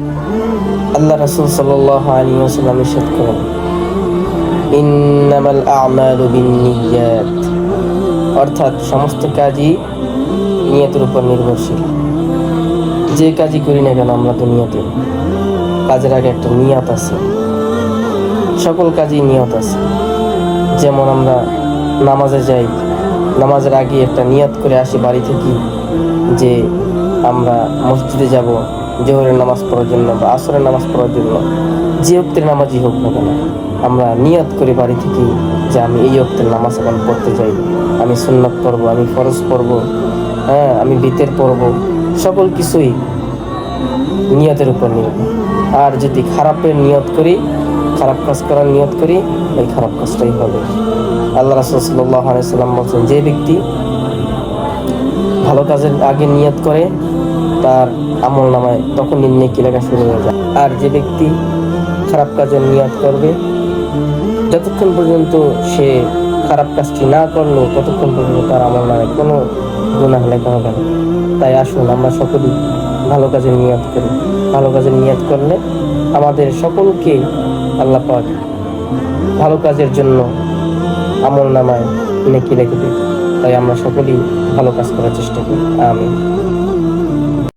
আল্লাহ রাসূল সাল্লাল্লাহু আলাইহি ওয়াসাল্লাম ইরশাদ করেন, ইন্নামাল আ'মালু বিন্নিয়াত অর্থাৎ সমস্ত কাজই নিয়তের উপর নির্ভরশীল। যে কাজই করি না কেন, আমরা দুনিয়াতে কাজের আগে একটা নিয়ত আছে। সকল কাজেই নিয়ত আছে। যেমন আমরা নামাজে যাই, নামাজের আগে একটা নিয়ত করে আসি বাড়ি থেকে যে আমরা মসজিদে যাব জোহরের নামাজ পড়ার জন্য বা আসরের নামাজ পড়ার জন্য যে অক্তের নামাজই হোক না কেন, আমরা নিয়ত করি বাড়ি থেকে যে আমি এই অক্তের নামাজ এখন পড়তে যাই আমি সুন্নত পড়ব, আমি ফরজ পড়ব হ্যাঁ আমি বিতের পড়ব, সকল কিছুই নিয়তের উপর নির্ভর। আর যদি খারাপের নিয়ত করি, খারাপ কাজ করার নিয়ত করি ওই খারাপ কাজটাই হবে। আল্লাহ রাসুল সাল্লাহ বলছেন, যে ব্যক্তি ভালো কাজের আগে নিয়ত করে, তার আমল নামায়, তখন নেকি লেখা শুরু হয়ে যায়। আর যে ব্যক্তি খারাপ কাজের নিয়ত করবে, যতক্ষণ পর্যন্ত সে খারাপ কাজটি না করল, ততক্ষণ পর্যন্ত তার আমল নামায় কোনো গুণাহ লেখা হবে না। তাই আসুন, আমরা সকলেই ভালো কাজের নিয়ত করি। ভালো কাজের নিয়ত করলে আমাদের সকলকে আল্লাহ পাক ভালো কাজের জন্য আমল নামায় নেকি রেখে দেবে তাই আমরা সকলেই ভালো কাজ করার চেষ্টা করি। আমি